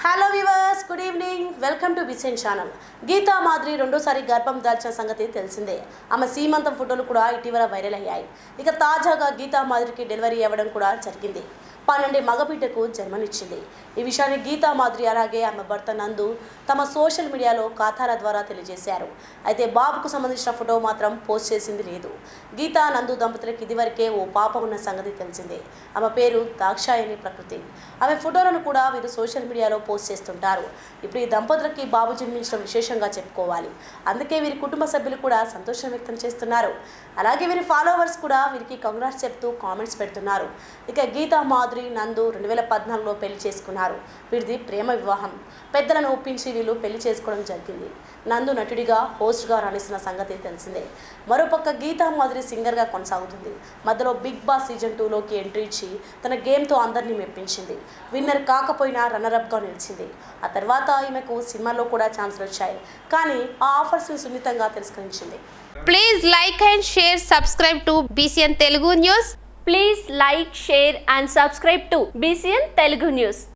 Hello viewers. Good evening welcome to విసెన్ channel Geetha Madhuri రెండోసారి గర్భం దాల్చిన సంగతి తెలిసిందే. ఆమె సీమంతం ఫోటోలు కూడా ఇటీవల వైరల్ అయ్యాయి. ఇక తాజాగా గీతా మాదిరికి డెలివరీ అవ్వడం కూడా జరిగింది. పన్నెండు మగబిడ్డకు జన్మనిచ్చింది. ఈ విషయాన్ని గీతా మాధురి అలాగే ఆమె భర్త నందు తమ సోషల్ మీడియాలో ఖాతాల ద్వారా తెలియజేశారు. అయితే బాబుకు సంబంధించిన ఫోటో మాత్రం పోస్ట్ చేసింది లేదు. గీతా నందు దంపతులకు ఇదివరకే ఓ పాప ఉన్న సంగతి తెలిసిందే. ఆమె పేరు దాక్షాయణి ప్రకృతి. ఆమె ఫోటోలను కూడా వీరు సోషల్ మీడియాలో పోస్ట్ చేస్తుంటారు. ఇప్పుడు ఈ దంపతులకి బాబు జన్మించడం విశేషంగా చెప్పుకోవాలి. అందుకే వీరి కుటుంబ సభ్యులు కూడా సంతోషం వ్యక్తం చేస్తున్నారు. అలాగే వీరి ఫాలోవర్స్ కూడా వీరికి కంగ్రాట్స్ చెప్తూ కామెంట్స్ పెడుతున్నారు. ఇక గీతా మాధురి నందు రెండు వేల పద్నాలుగులో పెళ్ళి చేసుకున్నారు. వీరిది ప్రేమ వివాహం. పెద్దలను ఒప్పించి వీళ్ళు పెళ్ళి చేసుకోవడం జరిగింది. నందు నటుడిగా హోస్ట్గా రాణిస్తున్న సంగతి తెలిసిందే. మరోపక్క గీతా మాధురి సింగర్గా కొనసాగుతుంది. మధ్యలో బిగ్ బాస్ సీజన్ టూలోకి ఎంట్రీ ఇచ్చి తన గేమ్తో అందరినీ మెప్పించింది. విన్నర్ కాకపోయినా రన్నరప్గా నిలిచింది. ఆ తర్వాత ఈమెకు సినిమాలో కూడా ఛాన్సులు వచ్చాయి. కానీ ఆ ఆఫర్స్ సున్నితంగా తిరస్కరించింది. Please like and share subscribe to BCN Telugu news please like share and subscribe to BCN Telugu news